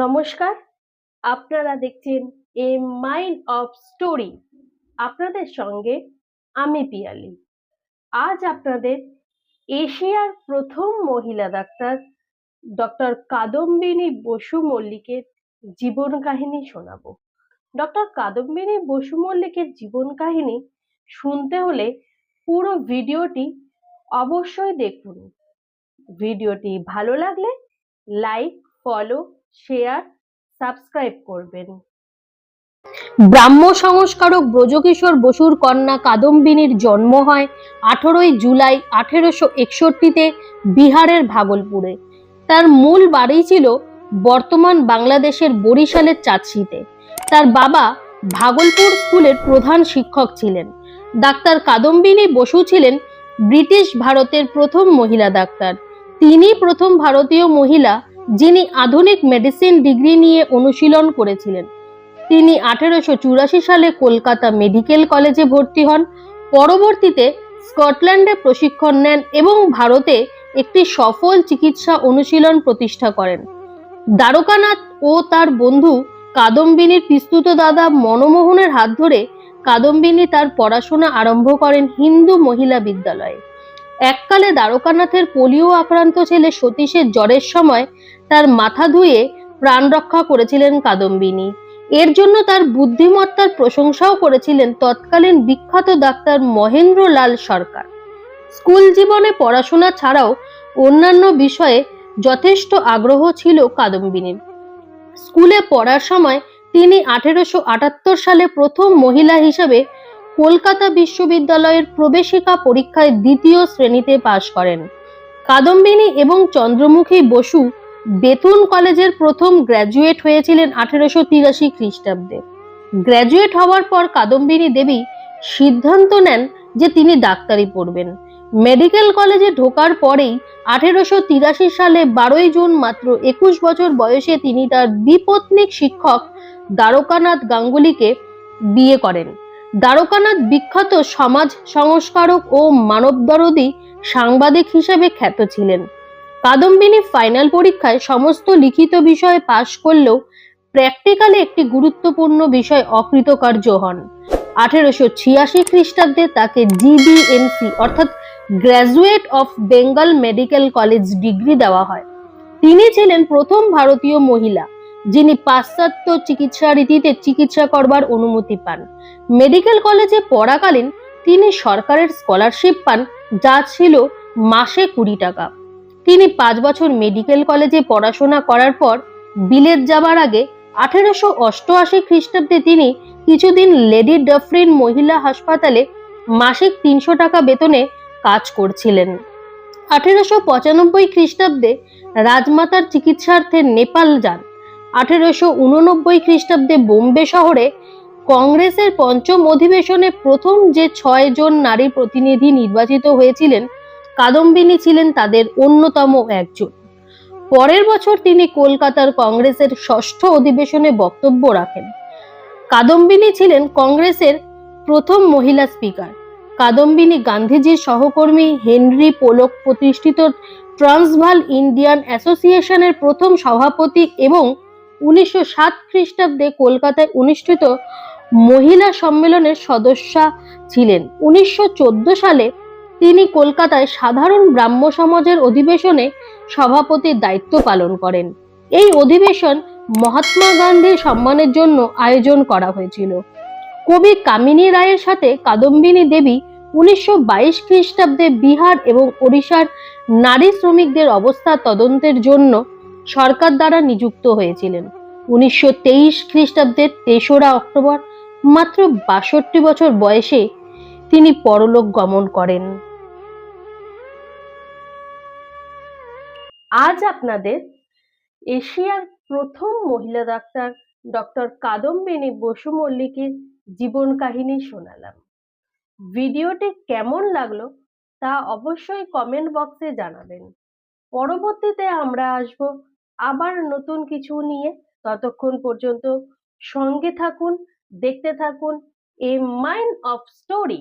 নমস্কার, আপনারা দেখছেন এ মাইন্ড অফ স্টোরি আপনাদের সঙ্গে আমি পিয়ালি। আজ আপনাদের এশিয়ার প্রথম মহিলা ডাক্তার ডক্টর কাদম্বিনী বসু মল্লিকের জীবন কাহিনী শোনাবো। ডক্টর কাদম্বিনী বসু মল্লিকের জীবন কাহিনী শুনতে হলে পুরো ভিডিওটি অবশ্যই দেখুন। ভিডিওটি ভালো লাগলে লাইক, ফলো শেয়ার সাবস্ক্রাইব করবেন। ব্রাহ্ম সংস্কারক ব্রজকিশোর বসুর কন্যা কাদম্বিনীর জন্ম হয় আঠেরোই জুলাই আঠেরোশো একষট্টিতে বিহারের ভাগলপুরে। তার মূল বাড়ি ছিল বর্তমান বাংলাদেশের বরিশালের চাঁদশিতে। তার বাবা ভাগলপুর স্কুলের প্রধান শিক্ষক ছিলেন। ডাক্তার কাদম্বিনী বসু ছিলেন ব্রিটিশ ভারতের প্রথম মহিলা ডাক্তার। তিনি প্রথম ভারতীয় মহিলা যিনি আধুনিক মেডিসিন ডিগ্রি নিয়ে অনুশীলন করেছিলেন। তিনি আঠেরোশো চুরাশি সালে কলকাতা মেডিকেল কলেজে ভর্তি হন। পরবর্তীতে স্কটল্যান্ডে প্রশিক্ষণ নেন এবং ভারতে একটি সফল চিকিৎসা অনুশীলন প্রতিষ্ঠা করেন। দ্বারকানাথ ও তার বন্ধু কাদম্বিনীর পিস্তুত দাদা মনমোহনের হাত ধরে কাদম্বিনী তার পড়াশোনা আরম্ভ করেন হিন্দু মহিলা বিদ্যালয়ে। এককালে দ্বারকানাথের পোলিও আক্রান্ত ছেলে সতীশের জ্বরের সময় তার মাথা ধুয়ে প্রাণ রক্ষা করেছিলেন কাদম্বিনী। এর জন্য তার বুদ্ধিমত্তার প্রশংসাও করেছিলেন তৎকালীন বিখ্যাত ডাক্তার মহেন্দ্র লাল সরকার। স্কুল জীবনে পড়াশোনা ছাড়াও অন্যান্য বিষয়ে যথেষ্ট আগ্রহ ছিল কাদম্বিনীর। স্কুলে পড়ার সময় তিনি আঠেরোশো আটাত্তর সালে প্রথম মহিলা হিসেবে কলকাতা বিশ্ববিদ্যালয়ের প্রবেশিকা পরীক্ষায় দ্বিতীয় শ্রেণীতে পাশ করেন। কাদম্বিনী এবং চন্দ্রমুখী বসু বেতুন কলেজের প্রথম গ্র্যাজুয়েট হয়েছিলেন আঠেরোশো তিরাশি খ্রিস্টাব্দে। গ্র্যাজুয়েট হওয়ার পর কাদম্বিনী দেবী সিদ্ধান্ত নেন যে তিনি ডাক্তারি পড়বেন। মেডিকেল কলেজে ঢোকার পরেই আঠেরোশো তিরাশি সালে বারোই জুন মাত্র একুশ বছর বয়সে তিনি তার বিপত্নিক শিক্ষক দ্বারকানাথ গাঙ্গুলিকে বিয়ে করেন। দ্বারকানাথ বিখ্যাত সমাজ সংস্কারক ও মানবদরদী সাংবাদিক হিসেবে খ্যাত ছিলেন। কাদম্বিনী ফাইনাল পরীক্ষায় সমস্ত লিখিত বিষয়ে পাশ করলেও প্র্যাকটিক্যালে একটি গুরুত্বপূর্ণ বিষয় অকৃতকার্য হন। আঠেরোশো ছিয়াশি খ্রিস্টাব্দে তাকে জিবিএমসি অর্থাৎ graduate of Bengal medical college degree দেওয়া হয়। তিনি ছিলেন প্রথম ভারতীয় মহিলা। যিনি পাশ্চাত্য চিকিৎসা রীতিতে চিকিৎসা করবার অনুমতি পান। মেডিকেল কলেজে পড়াকালীন তিনি সরকারের স্কলারশিপ পান, যা ছিল মাসে কুড়ি টাকা। তিনি পাঁচ বছর মেডিকেল কলেজে পড়াশোনা করার পর বিলেত যাবার আগে আঠেরোশো অষ্টআশি খ্রিস্টাব্দে তিনি কিছুদিন লেডি ডাফরিন মহিলা হাসপাতালে মাসিক তিনশো টাকা বেতনে কাজ করছিলেন। আঠেরোশো পঁচানব্বই খ্রিস্টাব্দে রাজমাতার চিকিৎসার্থে নেপাল যান। আঠেরোশো উননব্বই খ্রিস্টাব্দে বোম্বে শহরে কংগ্রেসের পঞ্চম অধিবেশনে প্রথম যে ছয় জন নারী প্রতিনিধি নির্বাচিত হয়েছিলেন, কাদম্বিনী ছিলেন তাদের অন্যতম একজন। পরের বছর তিনি কলকাতার কংগ্রেসের ষষ্ঠ অধিবেশনে বক্তব্য রাখেন। কাদম্বিনী ছিলেন কংগ্রেসের প্রথম মহিলা স্পিকার। কাদম্বিনী গান্ধীজির সহকর্মী হেনরি পোলক প্রতিষ্ঠিত ট্রান্সভাল ইন্ডিয়ান অ্যাসোসিয়েশনের প্রথম সভাপতি এবং উনিশশো সাত খ্রিস্টাব্দে কলকাতায় অনুষ্ঠিত মহিলা সম্মেলনের সদস্যা ছিলেন। উনিশশো চোদ্দ সালে তিনি কলকাতায় সাধারণ ব্রাহ্ম সমাজের অধিবেশনে সভাপতির দায়িত্ব পালন করেন। এই অধিবেশন মহাত্মা গান্ধীর সম্মানের জন্য আয়োজন করা হয়েছিল। কবি কামিনী রায়ের সাথে কাদম্বিনী দেবী উনিশশো বাইশ খ্রিস্টাব্দে বিহার এবং ওড়িশার নারী শ্রমিকদের অবস্থা তদন্তের জন্য সরকার দ্বারা নিযুক্ত হয়েছিলেন। উনিশশো তেইশ খ্রিস্টাব্দের তেসরা অক্টোবর, মাত্র বাষট্টি বছর বয়সে তিনি পরলোক গমন করেন। আজ আপনাদের এশিয়ার প্রথম মহিলা ডাক্তার ডক্টর কাদম্বিনী বসু মল্লিকের জীবন কাহিনী শোনালাম। ভিডিওটি কেমন লাগল তা অবশ্যই কমেন্ট বক্সে জানাবেন। পরবর্তীতে আমরা আসব আবার নতুন কিছু নিয়ে ততক্ষণ পর্যন্ত সঙ্গে থাকুন দেখতে থাকুন এ মাইন্ড অফ স্টোরি